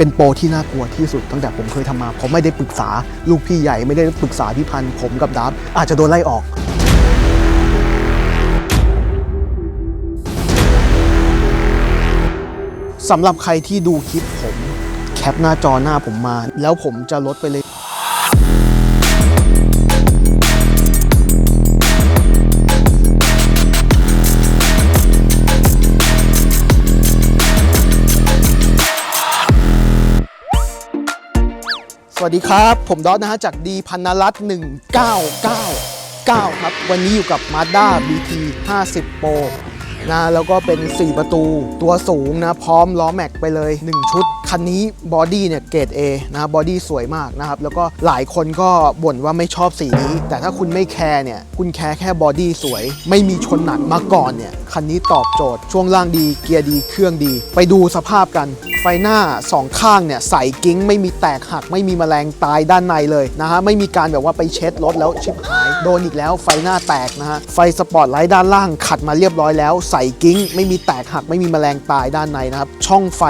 เป็นโปรที่น่ากลัวที่สุดตั้งแต่ผมเคยทำมา ผมไม่ได้ปรึกษาลูกพี่ใหญ่ไม่ได้ปรึกษาพี่พันธ์ผมกับดับอาจจะโดนไล่ออก สำหรับใครที่ดูคลิปผม แคปหน้าจอหน้าผมมา แล้วผมจะลดไปเลย วัสดีครับ ผมดอสนะฮะจากดีพันนรัตน์1999 ครับ วันนี้อยู่กับ Mazda BT 50 Pro นะแล้วก็เป็น 4 ประตู ตัวสูงนะพร้อมล้อแม็กไปเลย 1 ชุด คันนี้บอดี้เนี่ยเกรด A นะบอดี้สวยมากนะครับ แล้วก็หลายคนก็บ่นว่าไม่ชอบสีนี้ แต่ถ้าคุณไม่แคร์เนี่ย คุณแคร์แค่บอดี้สวย ไม่มีชนหนักมาก่อนเนี่ย คันนี้ตอบโจทย์ ช่วงล่างดีเกียร์ดีเครื่องดี ไปดูสภาพกันไฟหน้าสองข้างเนี่ยใสกิ้ง ไม่มีแตกหัก ไม่มีแมลงตายด้านในเลยนะฮะไม่มีการแบบว่าไปเช็ดรถแล้วชิบหาย โดนอีกแล้วไฟหน้าแตกนะฮะ ไฟสปอตไลท์ด้านล่างขัดมาเรียบร้อยแล้ว ใส่กิ้ง ไม่มีแตกหักไม่มีแมลงตายด้านในนะครับ ช่องไฟ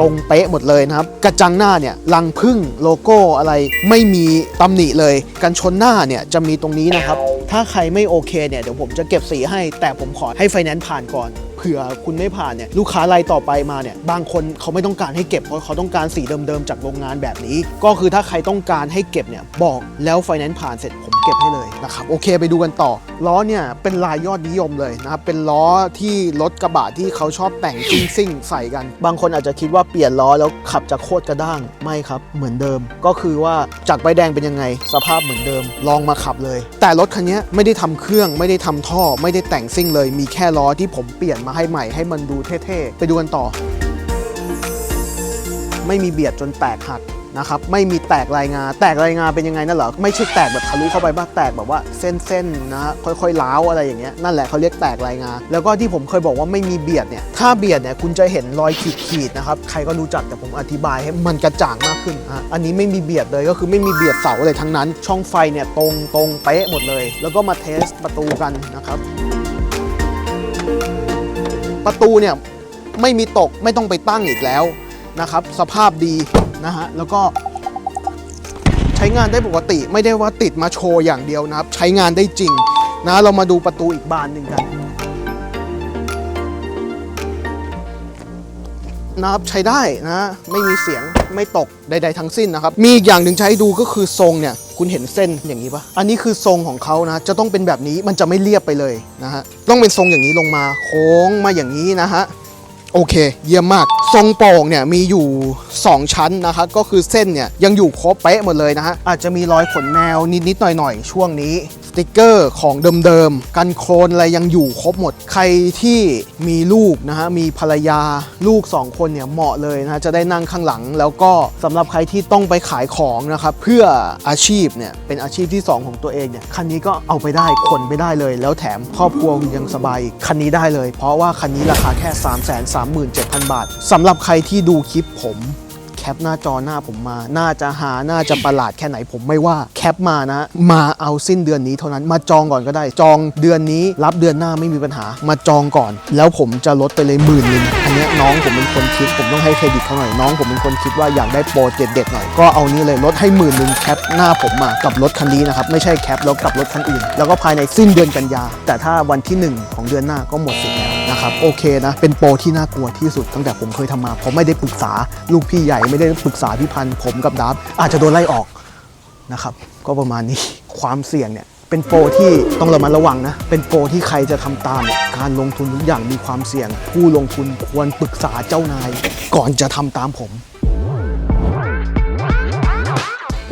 ตรงเป๊ะหมดเลยนะครับ กระจังหน้าเนี่ยลังพึ่งโลโก้อะไรไม่มีตำหนิเลยกันชนหน้าเนี่ยจะมีตรงนี้นะครับ ถ้าใครไม่โอเคเนี่ยเดี๋ยวผมจะเก็บสีให้ แต่ผมขอให้ไฟแนนซ์ผ่านก่อน ผื่อคุณไม่ผ่านเนี่ยลูกค้ารายต่อไปมาเนี่ยบางคนเขาไม่ต้องการให้เก็บเพราะเขาต้องการสีเดิมๆจากโรงงานแบบนี้ ก็คือถ้าใครต้องการให้เก็บเนี่ยบอกแล้วไฟแนนซ์ผ่านเสร็จผมเก็บให้เลยนะครับโอเคไปดูกันต่อล้อเนี่ยเป็นลายยอดนิยมเลยนะครับเป็นล้อที่รถกระบะที่เขาชอบแต่งซิ่งๆใส่กัน บางคนอาจจะคิดว่าเปลี่ยนล้อแล้วขับจะโคตรกระด้างไม่ครับ เหมือนเดิม ก็คือว่าจากใบแดงเป็นยังไง สภาพเหมือนเดิม ลองมาขับเลย แต่รถคันนี้ไม่ได้ทำเครื่องไม่ได้ทำท่อ ไม่ได้แต่งซิ่งเลย มีแค่ล้อที่ผมเปลี่ยนมาให้ใหม่ให้มันดูเท่ๆ ไปดูกันต่อ ไม่มีเบียดจนแตกหักนะครับไม่มีแตกรายงา แตกรายงาเป็นยังไงนั่นเหรอไม่ใช่แตกแบบทะลุเข้าไปบ้างแตกแบบว่าเส้นๆนะฮะค่อยๆล้าวอะไรอย่างเงี้ยนั่นแหละเขาเรียกแตกรายงา แล้วก็ที่ผมเคยบอกว่าไม่มีเบียดเนี่ยถ้าเบียดเนี่ยคุณจะเห็นรอยขีดๆนะครับใครก็รู้จักแต่ผมอธิบายให้มันกระจ่างมากขึ้นอะอันนี้ไม่มีเบียดเลยก็คือไม่มีเบียดเสาอะไรทั้งนั้น ช่องไฟเนี่ยตรงตรงเป๊ะหมดเลย แล้วก็มาเทสประตูกันนะครับ ประตูเนี่ยไม่มีตกไม่ต้องไปตั้งอีกแล้วนะครับ สภาพดีนะฮะแล้วก็ใช้งานได้ปกติไม่ได้ว่าติดมาโชว์อย่างเดียวนะครับ ใช้งานได้จริงนะเรามาดูประตูอีกบานหนึ่งกันนะครับใช้ได้นะ ไม่มีเสียงไม่ตกใด ๆ ทั้งสิ้นนะครับ มีอีกอย่างหนึ่งให้ดูก็คือทรงเนี่ย คุณเห็นเส้นอย่างนี้ปะอันนี้คือทรงของเขานะ จะต้องเป็นแบบนี้มันจะไม่เรียบไปเลยนะฮะ ต้องเป็นทรงอย่างนี้ลงมาโค้งมาอย่างนี้นะฮะ โอเค เยี่ยมมาก ทรงโป่งเนี่ยมีอยู่ 2 ชั้นนะครับ ก็คือเส้นเนี่ยยังอยู่ครบเป๊ะหมดเลยนะฮะ อาจจะมีรอยขนแมวนิดๆหน่อยๆ ช่วงนี้ ติกเกอร์ของเดิมๆ กันโคลนอะไรยังอยู่ครบหมด ใครที่มีลูกนะฮะ มีภรรยาลูก 2 คนเนี่ยเหมาะเลยนะะจะได้นั่งข้างหลัง แล้วก็สำหรับใครที่ต้องไปขายของนะครับเพื่ออาชีพเนี่ยเป็นอาชีพที่ 2 ของตัวเองเนี่ยคันนี้ก็เอาไปได้ขนไปได้เลย แล้วแถมครอบครัวยังสบายคันนี้ได้เลย เพราะว่าคันนี้ราคาแค่ 3 3 7 0 0 0 บาทสำหรับใครที่ดูคลิปผม แคปหน้าจอหน้าผมมา น่าจะหาน่าจะประหลาดแค่ไหนผมไม่ว่าแคปมานะ มาเอาสิ้นเดือนนี้เท่านั้นมาจองก่อนก็ได้ จองเดือนนี้รับเดือนหน้าไม่มีปัญหา มาจองก่อน แล้วผมจะลดไปเลยหมื่นนึงอันนี้น้องผมเป็นคนคิด ผมต้องให้เครดิตเขาหน่อยน้องผมเป็นคนคิดว่าอยากได้โปรเด็ดหน่อยก็เอานี้เลยลดให้หมื่นนึงแคปหน้าผมมากับรถคันนี้นะครับไม่ใช่แคปแล้วกับรถคันอื่น แล้วก็ภายในสิ้นเดือนกันยาแต่ถ้าวันที่หนึ่งของเดือนหน้าก็หมดสิทธิ์แล้ว นะครับโอเคนะเป็นโปรที่น่ากลัวที่สุดตั้งแต่ผมเคยทำมาผมไม่ได้ปรึกษาลูกพี่ใหญ่ไม่ได้ปรึกษาพี่พันธ์ผมกับดับอาจจะโดนไล่ออกนะครับก็ประมาณนี้ความเสี่ยงเนี่ยเป็นโปรที่ต้องระมัดระวังนะ เป็นโปรที่ใครจะทำตาม การลงทุนทุกอย่างมีความเสี่ยง ผู้ลงทุนควรปรึกษาเจ้านาย ก่อนจะทำตามผม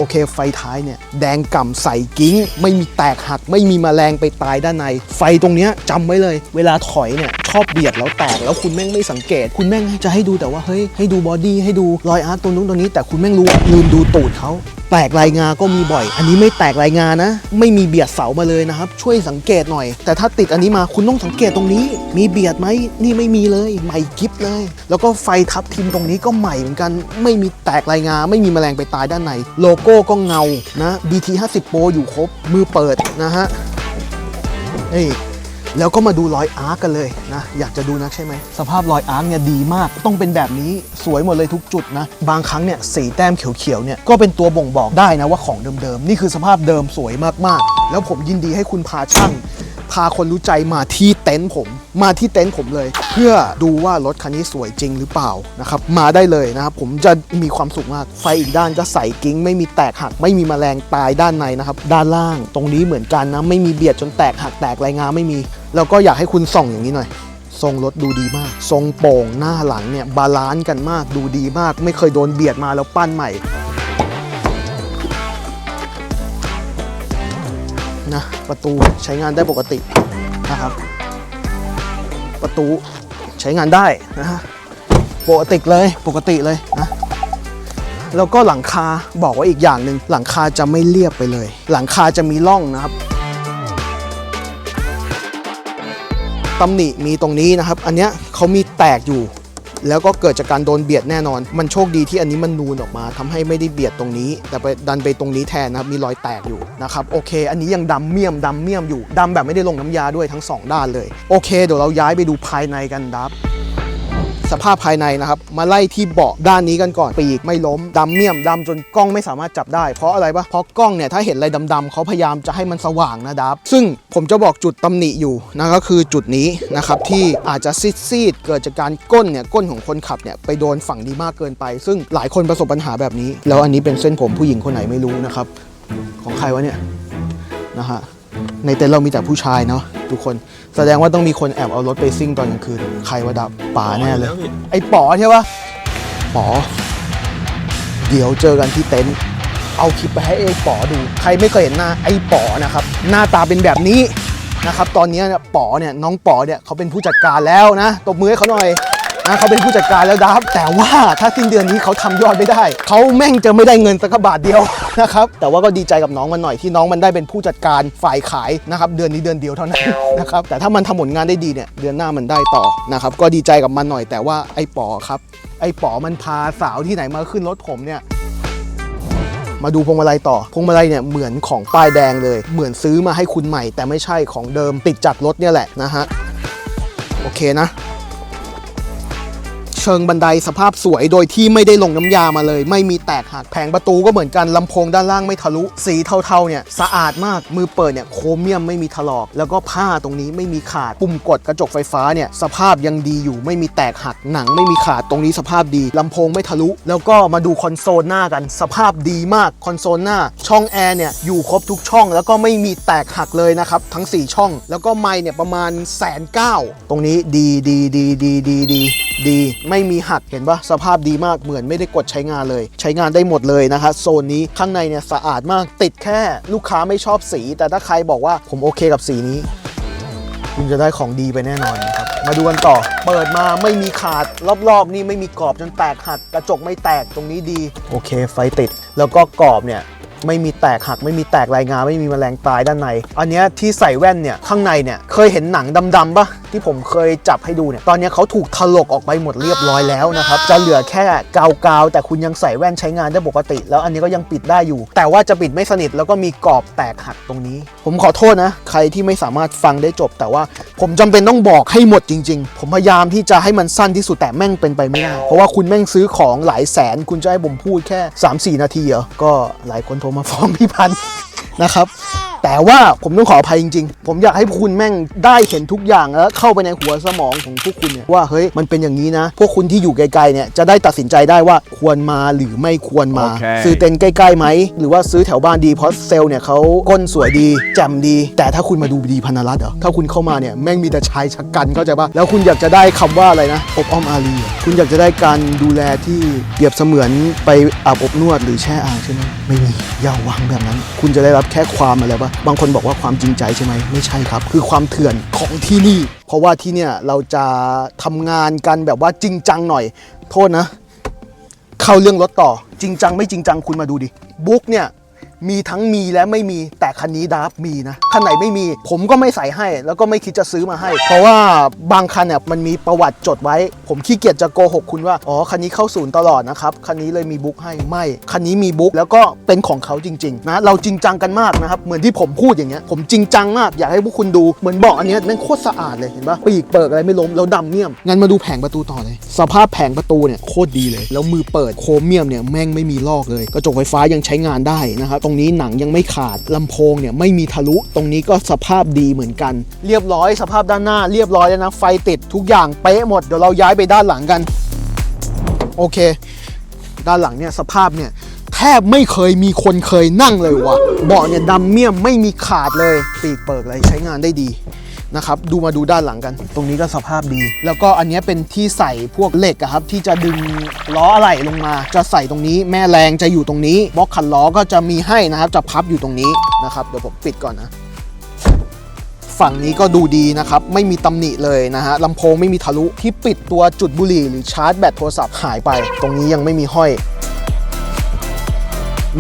โอเคไฟท้ายเนี่ยแดงก่ำใสกิ้ง ไม่มีแตกหัก ไม่มีมแมลงไปตายด้านใน ไฟตรงเนี้ยจำไว้เลย เวลาถอยเนี่ยชอบเบียดแล้วแตกแล้วคุณแม่งไม่สังเกต คุณแม่งจะให้ดูแต่ว่าเฮ้ยให้ดูบอดี้ให้ดูรอยอาร์ตตรงนู้นตรงนี้แต่คุณแม่งรู้ลืมดูตูดเขา แตกรายงาก็มีบ่อย อันนี้ไม่แตกรายงานะ ไม่มีเบียดเสามาเลยนะครับ ช่วยสังเกตหน่อย แต่ถ้าติดอันนี้มาคุณต้องสังเกตตรงนี้ มีเบียดไหมนี่ไม่มีเลยใหม่กิฟเลย แล้วก็ไฟทับทิมตรงนี้ก็ใหม่เหมือนกัน ไม่มีแตกรายงา ไม่มีแมลงไปตายด้านใน โลโก้ก็เงานะ BT 50 Pro อยู่ครบมือเปิดนะฮะนี่ แล้วก็มาดูรอยอาร์กกันเลยนะอยากจะดูนักใช่ไหมสภาพรอยอาร์กเนี่ยดีมาก ต้องเป็นแบบนี้สวยหมดเลยทุกจุดนะ บางครั้งเนี่ยสีแต้มเขียวๆเนี่ยก็เป็นตัวบ่งบอกได้นะว่าของเดิมๆ นี่คือสภาพเดิมสวยมากๆ แล้วผมยินดีให้คุณพาช่าง พาคนรู้ใจมาที่เต็นท์ผม มาที่เต็นท์ผมเลย เพื่อดูว่ารถคันนี้สวยจริงหรือเปล่านะครับมาได้เลยนะครับผมจะมีความสุขมากไฟอีกด้านก็ใสกิ้ง ไม่มีแตกหัก ไม่มีแมลงตายด้านในนะครับด้านล่างตรงนี้เหมือนกันนะไม่มีเบียดจนแตกหักแตกไรางาไม่มี แล้วก็อยากให้คุณส่องอย่างนี้หน่อยทรงรถดูดีมาก ทรงโป่งหน้าหลังเนี่ยบาลานซ์กันมากดูดีมาก ไม่เคยโดนเบียดมาแล้วปั้นใหม่ นะประตูใช้งานได้ปกตินะครับ ประตูใช้งานได้นะฮะปกติเลยปกติเลยนะแล้วก็หลังคาบอกว่าอีกอย่างหนึ่งหลังคาจะไม่เรียบไปเลย หลังคาจะมีร่องนะครับตำหนิมีตรงนี้นะครับ อันเนี้ยเขามีแตกอยู่ แล้วก็เกิดจากการโดนเบียดแน่นอน มันโชคดีที่อันนี้มันนูนออกมาทำให้ไม่ได้เบียดตรงนี้ แต่ไปดันไปตรงนี้แทนนะครับมีรอยแตกอยู่นะครับโอเค อันนี้ยังดำเมี่ยมดำเมี่ยมอยู่ดำแบบไม่ได้ลงน้ำยาด้วยทั้งสองด้านเลยโอเคเดี๋ยวเราย้ายไปดูภายในกันดับ สภาพภายในนะครับ มาไล่ที่เบาะด้านนี้กันก่อนปีกไม่ล้มดำเมี่ยมดำจนกล้องไม่สามารถจับได้ เพราะอะไรปะเพราะกล้องเนี่ยถ้าเห็นอะไรดำๆเขาพยายามจะให้มันสว่างนะดับ ซึ่งผมจะบอกจุดตำหนิอยู่นะก็คือจุดนี้นะครับที่อาจจะซีดๆเกิดจากการก้นเนี่ยก้นของคนขับเนี่ยไปโดนฝั่งดีมากเกินไป ซึ่งหลายคนประสบปัญหาแบบนี้ แล้วอันนี้เป็นเส้นผมผู้หญิงคนไหนไม่รู้นะครับของใครวะเนี่ยนะฮะ ในเต็นท์เรามีแต่ผู้ชายเนาะทุกคน แสดงว่าต้องมีคนแอบเอารถไปซิ่งตอนกลางคืน ใครวะดับป่าแน่เลย ไอ้ป๋อใช่ปะป๋อ เดี๋ยวเจอกันที่เต็นท์เอาคลิปไปให้ไอ้ป๋อดู ใครไม่เคยเห็นหน้าไอ้ป๋อนะครับ หน้าตาเป็นแบบนี้นะครับ ตอนนี้เนี่ยป๋อเนี่ยน้องป๋อเนี่ยเขาเป็นผู้จัดการแล้วนะ ตบมือให้เขาหน่อย นะเขาเป็นผู้จัดการแล้วดับแต่ว่าถ้าสิ้นเดือนนี้เขาทำยอดไม่ได้ เขาแม่งจะไม่ได้เงินสักบาทเดียวนะครับแต่ว่าก็ดีใจกับน้องมันหน่อยที่น้องมันได้เป็นผู้จัดการฝ่ายขายนะครับเดือนนี้เดือนเดียวเท่านั้นนะครับแต่ถ้ามันทำผลงานได้ดีเนี่ยเดือนหน้ามันได้ต่อนะครับก็ดีใจกับมันหน่อย แต่ว่าไอ้ป๋อครับไอ้ป๋อมันพาสาวที่ไหนมาขึ้นรถผมเนี่ยมาดูพวงมาลัยต่อ พวงมาลัยเนี่ยเหมือนของป้ายแดงเลย เหมือนซื้อมาให้คุณใหม่ แต่ไม่ใช่ของเดิมติดจากรถเนี่ยแหละนะฮะ โอเคนะ เชิงบันไดสภาพสวยโดยที่ไม่ได้ลงน้ำยามาเลย ไม่มีแตกหักแผงประตูก็เหมือนกันลำโพงด้านล่างไม่ทะลุ สีเทาๆเนี่ยสะอาดมากมือเปิดเนี่ยโครเมียมไม่มีถลอก แล้วก็ผ้าตรงนี้ไม่มีขาดปุ่มกดกระจกไฟฟ้าเนี่ยสภาพยังดีอยู่ไม่มีแตกหักหนังไม่มีขาดตรงนี้สภาพดีลำโพงไม่ทะลุ แล้วก็มาดูคอนโซลหน้ากัน สภาพดีมากคอนโซลหน้า ช่องแอร์เนี่ยอยู่ครบทุกช่อง แล้วก็ไม่มีแตกหักเลยนะครับทั้ง 4 ช่อง แล้วก็ไมค์เนี่ยประมาณแสนเก้าตรงนี้ดีดีดีดีดีดีดีไม่มีหักเห็นปะสภาพดีมากเหมือนไม่ได้กดใช้งานเลย ใช้งานได้หมดเลยนะคะโซนนี้ข้างในเนี่ยสะอาดมากติดแค่ลูกค้าไม่ชอบสี แต่ถ้าใครบอกว่าผมโอเคกับสีนี้ คุณจะได้ของดีไปแน่นอนนะครับมาดูกันต่อ เปิดมาไม่มีขาดรอบๆ นี่ไม่มีกรอบจนแตกหักกระจกไม่แตกตรงนี้ดี โอเค ไฟติด แล้วก็กรอบเนี่ยไม่มีแตกหักไม่มีแตกรายงานไม่มีแมลงตายด้านใน อันนี้ที่ใส่แว่นเนี่ยข้างในเนี่ยเคยเห็นหนังดำๆปะ ที่ผมเคยจับให้ดูเนี่ยตอนเนี้ยเขาถูกถลกออกไปหมดเรียบร้อยแล้วนะครับจะเหลือแค่กาวๆแต่คุณยังใส่แว่นใช้งานได้ปกติ แล้วอันนี้ก็ยังปิดได้อยู่ แต่ว่าจะปิดไม่สนิทแล้วก็มีกรอบแตกหักตรงนี้ ผมขอโทษนะ ใครที่ไม่สามารถฟังได้จบ แต่ว่าผมจำเป็นต้องบอกให้หมดจริง ๆ ผมพยายามที่จะให้มันสั้นที่สุดแต่แม่งเป็นไปไม่ได้เพราะว่าคุณแม่งซื้อของหลายแสน คุณจะให้ผมพูดแค่ 3-4 นาทีเหรอก็หลายคนโทรมาฟ้องพี่พันธ์นะครับ แต่ว่าผมต้องขออภัยจริงๆ ผมอยากให้คุณแม่งได้เห็นทุกอย่างแล้วเข้าไปในหัวสมองของพวกคุณเนี่ยว่าเฮ้ยมันเป็นอย่างนี้นะ พวกคุณที่อยู่ไกลๆเนี่ยจะได้ตัดสินใจได้ว่าควรมาหรือไม่ควรมาโอเคซื้อเต็นท์ใกล้ๆไหมหรือว่าซื้อแถวบ้านดีเพราะเซลล์เนี่ยเขาก้นสวยดีแจ่มดี แต่ถ้าคุณมาดูดีพันธรัตน์เหรอถ้าคุณเข้ามาเนี่ยแม่งมีแต่ชายชะกันเข้าใจปะแล้วคุณอยากจะได้คำว่าอะไรนะอบอ้อมอารีอะคุณอยากจะได้การดูแลที่เปรียบเสมือนไปอาบอบนวดหรือแช่อ่างใช่ไหมไม่มีอย่าหวังแบบนั้น คุณจะได้รับแค่ความอะไรปะบางคนบอกว่าความจริงใจใช่ไหมไม่ใช่ครับ คือความเถื่อนของที่นี่ เพราะว่าที่เนี่ยเราจะทำงานกันแบบว่าจริงจังหน่อย โทษนะ เข้าเรื่องรถต่อ จริงจังไม่จริงจังคุณมาดูดิบุ๊กเนี่ย มีทั้งมีและไม่มีแต่คันนี้ดับมีนะคันไหนไม่มี ผมก็ไม่ใส่ให้ แล้วก็ไม่คิดจะซื้อมาให้ เพราะว่าบางคันเนี่ยมันมีประวัติจดไว้ ผมขี้เกียจจะโกหกคุณว่าอ๋อคันนี้เข้าศูนย์ตลอดนะครับคันนี้เลยมีบุ๊กให้ไม่คันนี้มีบุ๊กแล้วก็เป็นของเขาจริงๆนะเราจริงจังกันมากนะครับเหมือนที่ผมพูดอย่างเงี้ยผมจริงจังมากอยากให้พวกคุณดูเหมือนบอกอันเนี้ยแม่งโคตรสะอาดเลยเห็นปะปีกเปิกอะไรไม่ล้มแล้วดำเมี่ยมงั้นมาดูแผงประตูต่อเลย สภาพแผงประตูเนี่ยโคตรดีเลย แล้วมือเปิดโครเมียมเนี่ยแม่งไม่มีลอกเลยกระจกไฟฟ้ายังใช้งานได้นะครับตรงนี้หนังยังไม่ขาดลำโพงเนี่ยไม่มีทะลุตรงนี้ก็สภาพดีเหมือนกัน เรียบร้อยสภาพด้านหน้าเรียบร้อยแล้วนะ ไฟติดทุกอย่างเป๊ะหมดเดี๋ยวเราย้ายไปด้านหลังกัน โอเค ด้านหลังเนี่ยสภาพเนี่ยแทบไม่เคยมีคนเคยนั่งเลยว่ะเบาะเนี่ยดำเมี่ยมไม่มีขาดเลยปีกเปิกอะไรใช้งานได้ดี นะครับดูมาดูด้านหลังกัน ตรงนี้ก็สภาพดี แล้วก็อันนี้เป็นที่ใส่พวกเหล็กอะครับที่จะดึงล้ออะไหล่ลงมา จะใส่ตรงนี้แม่แรงจะอยู่ตรงนี้บล็อกขันล้อก็จะมีให้นะครับ จะพับอยู่ตรงนี้นะครับเดี๋ยวผมปิดก่อนนะฝั่งนี้ก็ดูดีนะครับ ไม่มีตำหนิเลยนะฮะลำโพงไม่มีทะลุที่ปิดตัวจุดบุหรี่หรือชาร์จแบตโทรศัพท์หายไป ตรงนี้ยังไม่มีห้อย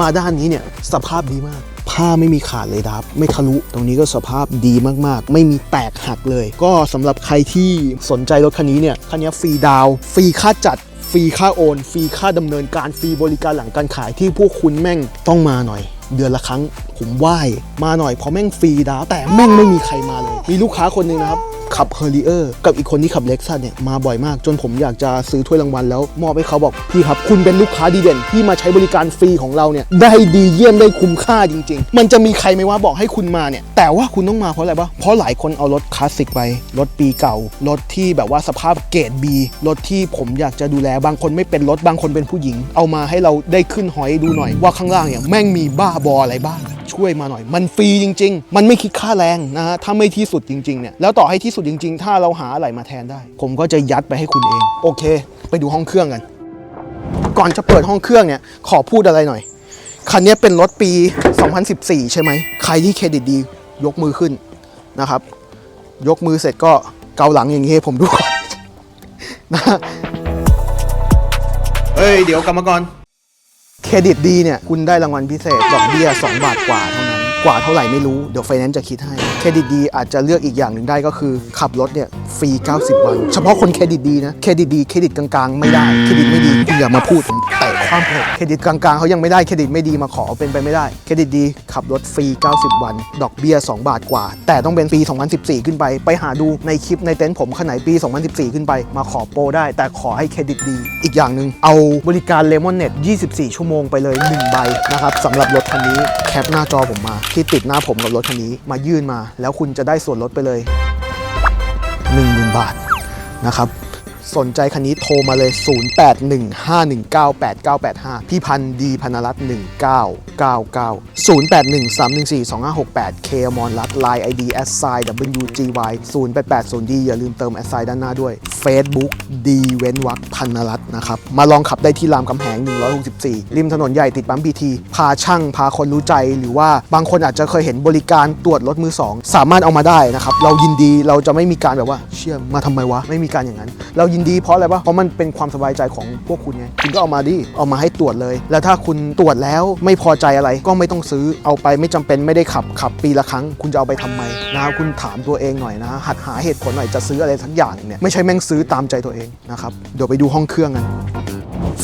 มาด้านนี้เนี่ยสภาพดีมาก ผ้าไม่มีขาดเลยครับ ไม่ทะลุ ตรงนี้ก็สภาพดีมากๆ ไม่มีแตกหักเลย ก็สำหรับใครที่สนใจรถคันนี้เนี่ย คันนี้ฟรีดาวฟรีค่าจัดฟรีค่าโอน ฟรีค่าดำเนินการ ฟรีบริการหลังการขายที่พวกคุณแม่งต้องมาหน่อย เดือนละครั้งผมไหว้มาหน่อยเพราะแม่งฟรีดาวน์แต่แม่งไม่มีใครมาเลย มีลูกค้าคนหนึ่งนะครับขับเฮอร์ i เออร์กับอีกคนที่ขับเล็กซัสเนี่ยมาบ่อยมาก จนผมอยากจะซื้อถ้วยรางวัลแล้วมอบให้เขาบอก พี่ครับ คุณเป็นลูกค้าดีเด่น ที่มาใช้บริการฟรีของเราเนี่ย ได้ดีเยี่ยมได้คุ้มค่าจริง ๆ มันจะมีใครไหมว่าบอกให้คุณมาเนี่ย แต่ว่าคุณต้องมาเพราะอะไรปะเพราะหลายคนเอารถคลาสสิกไป รถปีเก่า รถที่แบบว่าสภาพเกรด B รถที่ผมอยากจะดูแลบางคนไม่เป็นรถบางคนเป็นผู้หญิง เอามาให้เราได้ขึ้นหอยดูหน่อยว่าข้างล่างเนี่ยแม่งมีบ้าบออะไรบ้าง ช่วยมาหน่อย มันฟรีจริง ๆ มันไม่คิดค่าแรงนะฮะถ้าไม่ที่สุดจริงๆเนี่ยแล้วต่อให้ที่สุดจริง ๆ ถ้าเราหาอะไรมาแทนได้ ผมก็จะยัดไปให้คุณเอง โอเค ไปดูห้องเครื่องกัน ก่อนจะเปิดห้องเครื่องเนี่ยขอพูดอะไรหน่อยคันนี้เป็นรถปี 2014 ใช่ไหมใครที่เครดิตดียกมือขึ้นนะครับ ยกมือเสร็จก็เกาหลังอย่างนี้ให้ผมดูก่อนนะเฮ้ย เดี๋ยวกลับมาก่อน เครดิตดีเนี่ยคุณได้รางวัลพิเศษดอกเบี้ย 2 บาทกว่าเท่านั้น กว่าเท่าไหร่ไม่รู้ เดี๋ยวไฟแนนซ์จะคิดให้ เครดิตดีอาจจะเลือกอีกอย่างหนึ่งได้ก็คือ ขับรถเนี่ยฟรี 90 วัน เฉพาะคนเครดิตดีนะ เครดิตดี เครดิตกลางๆ ไม่ได้ เครดิตไม่ดีคุณอย่ามาพูดผมแตะความผมเครดิตกลางๆเขายังไม่ได้ เครดิตไม่ดีมาขอเป็นไปไม่ได้ เครดิตดี ขับรถฟรี 90 วัน ดอกเบี้ย 2 บาทกว่า แต่ต้องเป็นปี 2014 ขึ้นไป ไปหาดูในคลิปในเต็นท์ผมขนาดปี 2014 ขึ้นไป มาขอโปรได้ แต่ขอให้เครดิตดี อีกอย่างหนึ่งเอาบริการเลมอนเน็ต24 ชั่วโมงไปเลย1ใบนะครับสำหรับรถคันนี้แคปหน้าจอผมมาที่ติดหน้าผมกับรถคันนี้มายื่นมา แล้วคุณจะได้ส่วนลดไปเลย 10,000 บาทนะครับ สนใจคันนี้โทรมาเลย 0815198985 พี่พันธ์ดีพนรัตน์1999 0813142568 เคมอนรัตไลน์ ID s i WGY 0880D อย่าลืมเติม s i ด้านหน้าด้วย Facebook ดีเว้นวักพันรัตน์นะครับ มาลองขับได้ที่รามคำแหง 164 ริมถนนใหญ่ติดปั๊มพีทีพาช่างพาคนรู้ใจหรือว่าบางคนอาจจะเคยเห็นบริการตรวจรถมือสองสามารถเอามาได้นะครับ เรายินดีเราจะไม่มีการแบบว่าเชื่อมาทำไมวะ ไม่มีการอย่างนั้น เรายินดีเพราะอะไรปะเพราะมันเป็นความสบายใจของพวกคุณไงคุณก็เอามาดิเอามาให้ตรวจเลย แล้วถ้าคุณตรวจแล้วไม่พอใจอะไรก็ไม่ต้องซื้อเอาไปไม่จำเป็นไม่ได้ขับขับปีละครั้ง คุณจะเอาไปทำไมนะครับคุณถามตัวเองหน่อยนะหัดหาเหตุผลหน่อยจะซื้ออะไรสักอย่างเนี่ยไม่ใช่แม่งซื้อตามใจตัวเองนะครับเดี๋ยวไปดูห้องเครื่องกัน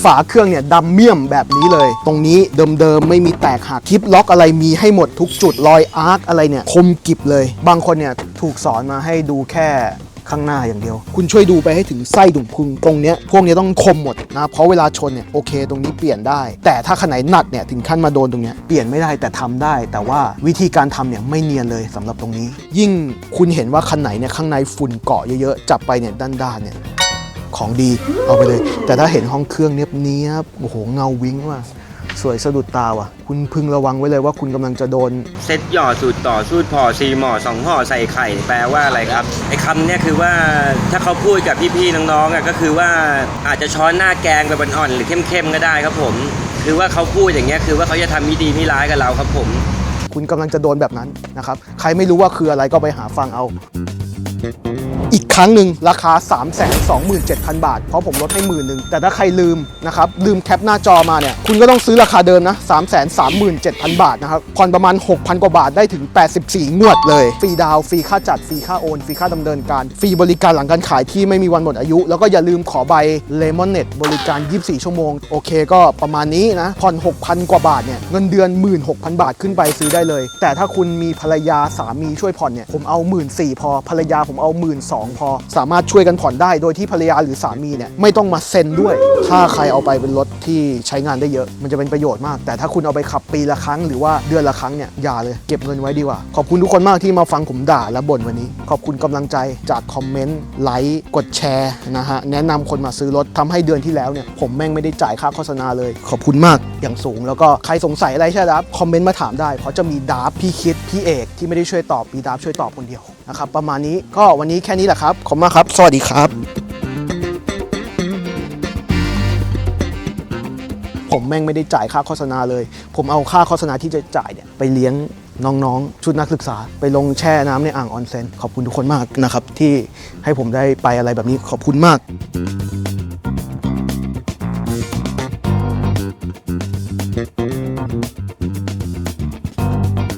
ฝาเครื่องเนี่ยดำเมี่ยมแบบนี้เลย ตรงนี้เดิมๆไม่มีแตกหักคลิปล็อกอะไรมีให้หมดทุกจุดรอยอาร์คอะไรเนี่ยคมกิบเลย บางคนเนี่ยถูกสอนมาให้ดูแค่ ข้างหน้าอย่างเดียว คุณช่วยดูไปให้ถึงไส้ดุมพุงตรงเนี้ยพวกเนี้ยต้องคมหมดนะเพราะเวลาชนเนี่ยโอเค ตรงนี้เปลี่ยนได้ แต่ถ้าขนาดหนักเนี่ยถึงขั้นมาโดนตรงเนี้ยเปลี่ยนไม่ได้แต่ทำได้ แต่ว่าวิธีการทำเนี่ยไม่เนียนเลยสำหรับตรงนี้ ยิ่งคุณเห็นว่าคันไหนเนี่ยข้างในฝุ่นเกาะเยอะๆจับไปเนี่ยด้านๆเนี่ยของดีเอาไปเลย แต่ถ้าเห็นห้องเครื่องเนี้ยบเนี้ยบโอ้โหเงาวิ้งว่ะ สวยสะดุดตาว่ะ คุณพึงระวังไว้เลยว่าคุณกำลังจะโดน เซตหย่อสูตรต่อสูตรพอซีหมอสองห่อใส่ไข่ แปลว่าอะไรครับไอ้คำเนี่ยคือว่าถ้าเขาพูดกับพี่ๆน้องๆอะก็คือว่าอาจจะช้อนหน้าแกงแบบอ่อนๆหรือเข้มๆก็ได้ครับผม คือว่าเขาพูดอย่างเงี้ยคือว่าเขาจะทำมิดีมิร้ายกับเราครับผม คุณกำลังจะโดนแบบนั้นนะครับ ใครไม่รู้ว่าคืออะไรก็ไปหาฟังเอา อีกครั้งหนึ่งราคา 3 2 7 0 0 0 บาท เพราะผมลดให้หมื่นหนึ่งแต่ถ้าใครลืมนะครับลืมแคปหน้าจอมาเนี่ยคุณก็ต้องซื้อราคาเดิมนะ 3 3 7 0 0 0 บาทนะครับผ่อนประมาณ 6,000 กว่าบาทได้ถึง 84 งวดเลย ฟรีดาวฟรีค่าจัด ฟรีค่าโอน ฟรีค่าดำเนินการ ฟรีบริการหลังการขายที่ไม่มีวันหมดอายุ แล้วก็อย่าลืมขอใบเลมอนเน็ตบริการ 24 ชั่วโมง โอเคก็ประมาณนี้นะผ่อน 6,000 กว่าบาทเนี่ยเงินเดือน 16,000 บาทขึ้นไปซื้อได้เลย แต่ถ้าคุณมีภรรยาสามีช่วยผ่อนเนี่ยผมเอา 1 4ื่นพอภรรยาผมเอา 1 2ื่นพอ สามารถช่วยกันผ่อนได้ โดยที่ภรรยาหรือสามีเนี่ยไม่ต้องมาเซ็นด้วย ถ้าใครเอาไปเป็นรถที่ใช้งานได้เยอะ มันจะเป็นประโยชน์มาก แต่ถ้าคุณเอาไปขับปีละครั้งหรือว่าเดือนละครั้งเนี่ยอย่าเลย เก็บเงินไว้ดีกว่า ขอบคุณทุกคนมากที่มาฟังผมด่าและบ่นวันนี้ ขอบคุณกำลังใจจากคอมเมนต์ไลค์กดแชร์นะฮะแนะนำคนมาซื้อรถทำให้เดือนที่แล้วเนี่ยผมแม่งไม่ได้จ่ายค่าโฆษณาเลย ขอบคุณมากอย่างสูง แล้วก็ใครสงสัยอะไรใช่ไหมครับคอมเมนต์มาถามได้เพราะจะมีดาร์พี่คิดพี่เอกที่ไม่ได้ช่วยตอบมีดาร์ช่วยตอบคนเดียว นะครับประมาณนี้ก็วันนี้แค่นี้แหละครับ ขอบคุณมากครับ สวัสดีครับ ผมแม่งไม่ได้จ่ายค่าโฆษณาเลย ผมเอาค่าโฆษณาที่จะจ่ายเนี่ยไปเลี้ยงน้องๆ ชุดนักศึกษา ไปลงแช่น้ำในอ่างออนเซนขอบคุณทุกคนมากนะครับที่ให้ผมได้ไปอะไรแบบนี้ขอบคุณมาก「